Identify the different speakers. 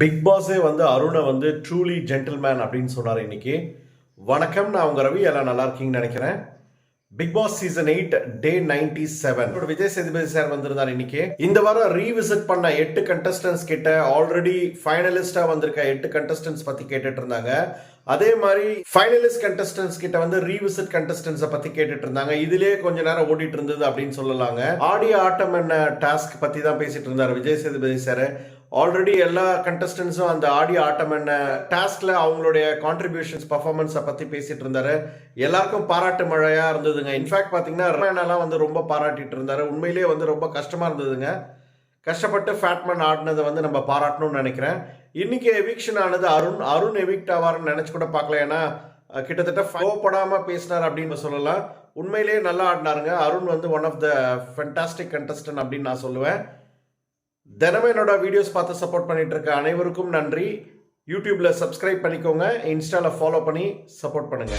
Speaker 1: Big பாஸே வந்து அருணை வந்து truly gentleman அப்படின்னு சொன்னார் இன்னைக்கு. வணக்கம் நான் உங்க ரவி எல்லாம் நல்லா இருக்கீங்கன்னு நினைக்கிறேன். Bigg Boss season eight day ninety seven Vijay Sethupathi sir வந்திருந்தார் இன்னைக்கு. இந்த வாரம் ரீவிசிட் பண்ண எட்டு கண்டஸ்டன்ஸ் கிட்ட ஆல்ரெடி ஃபைனலிஸ்டா வந்திருக்க எட்டு கண்டஸ்டன்ஸ் பத்தி கேட்டுட்டு இருந்தாங்க அதே மாதிரி ஃபைனலிஸ்ட் கண்டஸ்டன்ஸ் கிட்ட வந்து ரீவிசிட் கண்டஸ்டன்ஸை பத்தி கேட்டுட்டு இருந்தாங்க இதுலயே கொஞ்ச நேரம் ஓடிட்டு இருந்தது அப்படின்னு சொல்லலாங்க. ஆடிய ஆட்டம் என்ன டாஸ்க் பத்தி தான் பேசிட்டு இருந்தார் விஜய் சேதுபதி சார் ஆல்ரெடி எல்லா கண்டஸ்டன்ஸும் அந்த ஆடியோ ஆட்டம் என்ன டாஸ்கில் அவங்களுடைய கான்ட்ரிபியூஷன்ஸ் பர்ஃபார்மன்ஸை பற்றி பேசிகிட்டு இருந்தாரு. எல்லாருக்கும் பாராட்டு மழையாக இருந்ததுங்க. இன்ஃபேக்ட் பார்த்தீங்கன்னா ரமேனாலாம் வந்து ரொம்ப பாராட்டிட்டு இருந்தாரு. உண்மையிலேயே வந்து ரொம்ப கஷ்டமாக இருந்ததுங்க. கஷ்டப்பட்டு ஃபேட்மேன் ஆடினதை வந்து நம்ம பாராட்டணும்னு நினைக்கிறேன். இன்றைக்கி எவிக்ஷன் ஆனது அருண் அருண் எவிக்ட் ஆவார்னு நினச்சி கூட பார்க்கல. ஏன்னா கிட்டத்தட்ட கோவப்படாம பேசினார் அப்படின்னு சொல்லலாம். உண்மையிலேயே நல்லா ஆடினாருங்க. அருண் வந்து one of the fantastic contestant அப்படின்னு நான் சொல்லுவேன். தினமும் என்னோட வீடியோஸ் பார்த்து சப்போர்ட் பண்ணிட்டு இருக்க அனைவருக்கும் நன்றி. யூடியூப்ல சப்ஸ்கிரைப் பண்ணிக்கோங்க. இன்ஸ்டால ஃபாலோ பண்ணி சப்போர்ட் பண்ணுங்க.